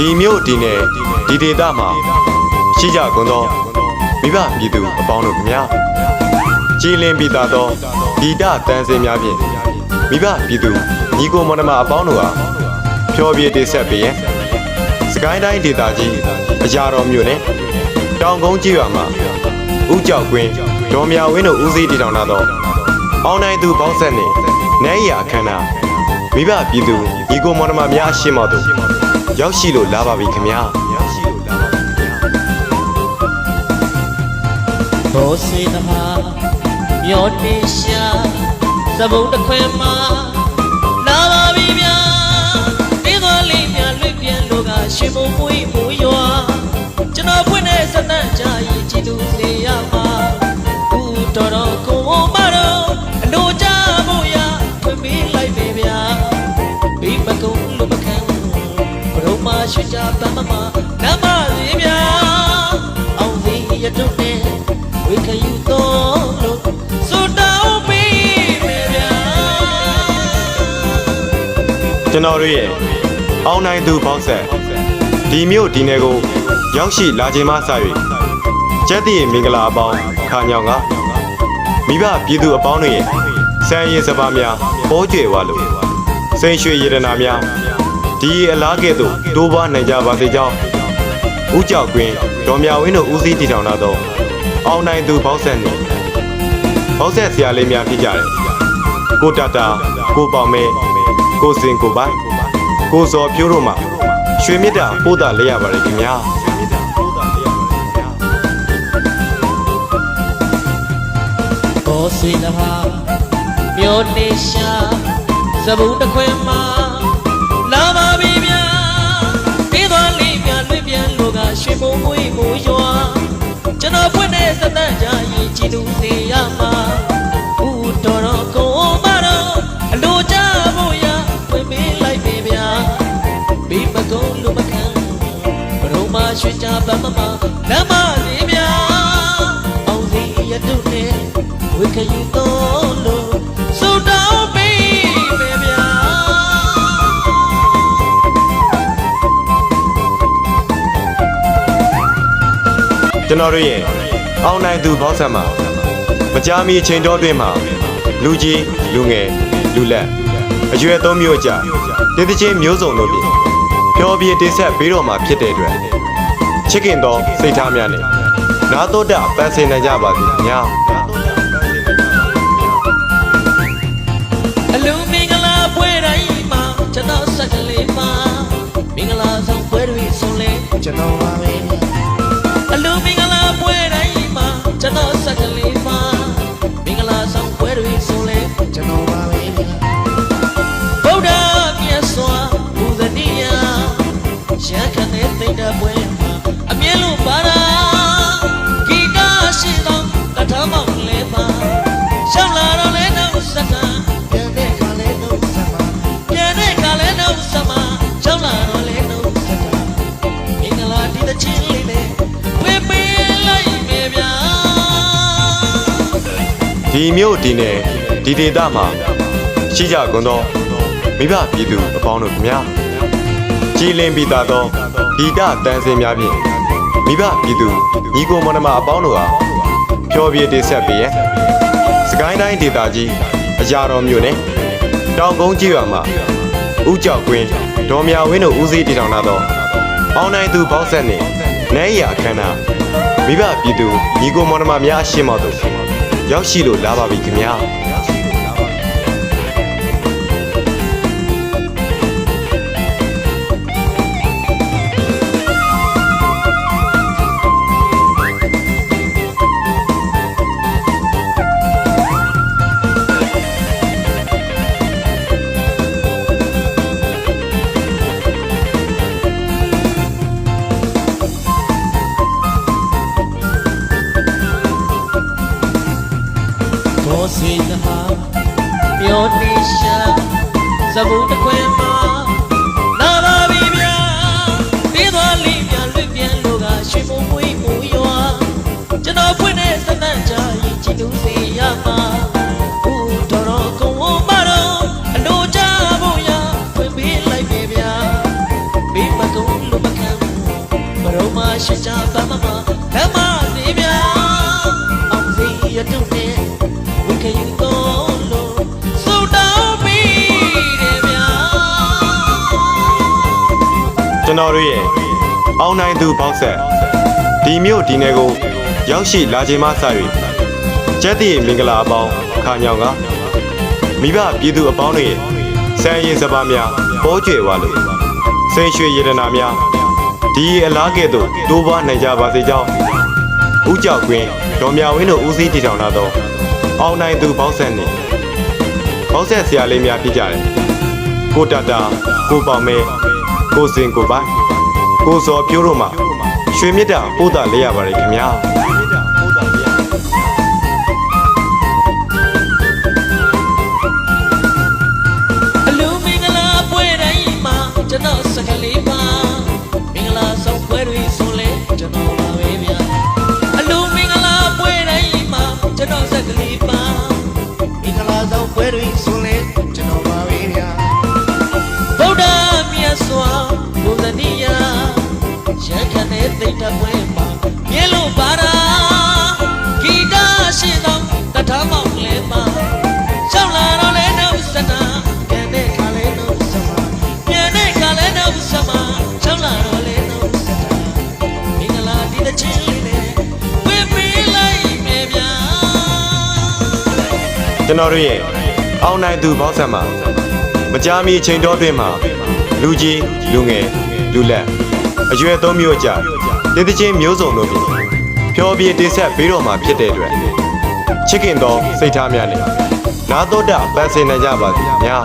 ဒီမြို့ဒီနယ်ဒီဒေသမှာရှိကြကုန်သောမိဘပြည်သူအပေါင်းတို့ခင်ဗျာကြည်လင်ပြီးသားသောဒီဒတန်စင်များဖြင့်မိဘပြည်သူညီကိုမောင်နှမအပေါင်းတို့ဟာဖြောပြတိဆက်ပြီးရင်စကိုင်းတိုင်းဒေသကြီးအရာတော်မြို့နယ်တောင်ကုန်းကြီးရွာမှာဥကြောက်ကွင်းဒေါ်မြဝင်းတို့ဦးစီးတည်ထောင်လာသောအောင်နိုင်သူပေါင်းဆက်နှင့်နန်းရအခမ်းအနားမိဘပြည်သူညီကိုမောင်နှမများအရှင်းမော်တို့ ရောက်ရှိလို့လာပါပြီခင်ဗျာရောက်ရှိလို့လာပါပြီခင်ဗျာဘောစေသမာမျောနေရှာသဘုံတစ်ခွဲမှာလာပါပြီဗျာဒီတော်လေးများလွင့်ပြန်လို့ကရှင်မမွေးမူ ရုံမရှိကြတမ်းမမနမစီဗျာအောင်စီရတုနဲ့ဝေခယူတော်လို့စွတောင်းပေးမယ်ဗျာကျွန်တော်တို့ရဲ့အောင်နိုင်သူပေါင်းဆက်ဒီမြို့ဒီနယ်ကို ရောက်ရှိလာခြင်းမစ၍ကျက်တည်မင်္ဂလာအပေါင်းခါညောင်ကမိဘပြည်သူအပေါင်းတို့ရဲ့စံရင်စပါးများပေါ်ကျွယ်ဝလို့စိန်ရွှေရတနာများ ဒီအလားကဲ့သို့တိုးပွားနိုင်ကြပါစေကြောင်းဥကြောက်ကွင်းဒေါ်မြဝင်းတို့ဦးစီးတည်ထောင်လာသောအောင်နိုင်သူပေါင်းဆက်နှင့်ပေါင်းဆက်ဆရာလေးများဖြစ်ကြတယ်ကိုတတာကိုပေါင်မဲကိုစင်ကိုပိုင်ကိုစော်ဖြိုးတို့မှာရွှေမြစ်တာပို့တာလဲရပါတယ်ခင်ဗျာဘောစေတဟာမျောနေရှာသဘုံတစ်ခွဲမှာ လို့ကရွှေမုံမွေးမူရွာကျွန်တော်ဖွင့်တဲ့စတန်ကြရင်ကြည်သူစေရမှာ ကျွန်တော်တို့ရဲ့အောင်နိုင်သူဘောက်ဆက်မှာမကြာမီအချိန်တော်တွင်မှာလူကြီးလူငယ်လူလက်အရွယ်သုံးမျိုးကြာတည်တချင်းမျိုးစုံတို့ဖြင့်ပျော်ပြတင်ဆက်ပေးတော်မှာဖြစ်တဲ့အတွက်ချစ်ခင်သောစိတ်ထားများနဲ့နာတော်တာပန်းစင်နိုင်ကြပါစေခင်ဗျာအလူမင်္ဂလာပွဲတိုင်းမှာကျွန်တော်ဆက်ကလေးမှာမင်္ဂလာဆောင်ပွဲတွေဆုံးလဲကျွန်တော် ဒီမြို့ဒီနယ်ဒီဒေသမှာရှိကြကုန်သောမိဘပြည်သူအပေါင်းတို့ခင်ဗျာကြည်လင်ပြီးသားသောဒီဒတန်စင်များဖြင့်မိဘပြည်သူညီကိုမောင်နှမအပေါင်းတို့ဟာဖြောပြတိဆက်ပြီးရင်စကိုင်းတိုင်းဒေသကြီးအရာတော်မြို့နယ်တောင်ကုန်းကြီးရွာမှာဥကြောက်ကွင်းဒေါ်မြဝင်းတို့ဦးစီးတည်ထောင်လာသောအောင်နိုင်သူပေါင်းဆက်နှင့်နန်းရအခမ်းအနားမိဘပြည်သူညီကိုမောင်နှမများအရှင်းမော်တို့ ရောက်ရှိလို့လာပါပြီခင်ဗျာ တွေသာပျော်နေရှာစဘူးတစ်ခွင်မှာလာပါပြီဗျာပြေးသွားလိမ့်မြလွတ်ပြန်လို့ကရွှေမုံမွေးမူရွာကျွန်တော်ဖွင့်တဲ့သတန်ကြရင်ချစ်သူစေရမှာရှိကြပါမမ ကျွန်တော်တို့ရဲ့အောင်နိုင်သူဘောက်ဆက်ဒီမြို့ဒီနယ်ကိုရောက်ရှိလာချိန်မှစ၍ကျက်တည်မင်္ဂလာအပေါင်းခါညောင်ကမိဘပြည်သူအပေါင်းတို့ရဲ့စံရင်စပါးများပေါ်ကျွယ်ဝါလို့စိန်ရွှေရတနာများဒီအလားကဲ့သို့တိုးပွားနိုင်ကြပါစေကြောင်းဦးကြောက်ကွင်းဒေါ်မြဝင်းတို့ဦးစီးတည်ထောင်လာသောအောင်နိုင်သူဘောက်ဆက်နှင့်ဘောက်ဆက်ဆရာလေးများဖြစ်ကြတယ်ကိုတတာကိုပေါင်မဲ ကိုစင်ကိုပိုင်ကိုစောပြိုးတို့မှရွှေမြတ်တာပို့တာလေးရပါတယ်ခင်ဗျာ ကျွန်တော်တို့ရဲ့အောင်နိုင်သူဘောက်ဆက်မှာမကြာမီအချိန်တော်တွင်မှာလူကြီးလူငယ်လူလက်အရွယ်သုံးမျိုးကြာတည်တချင်းမျိုးစုံတို့ဖြင့်ဖြောပြတိဆက်ပြီးတော့မှာဖြစ်တဲ့အတွက်ချစ်ခင်သောစိတ်ထားများနဲ့နာတော်တာပန်းစင်နိုင်ကြပါစေများ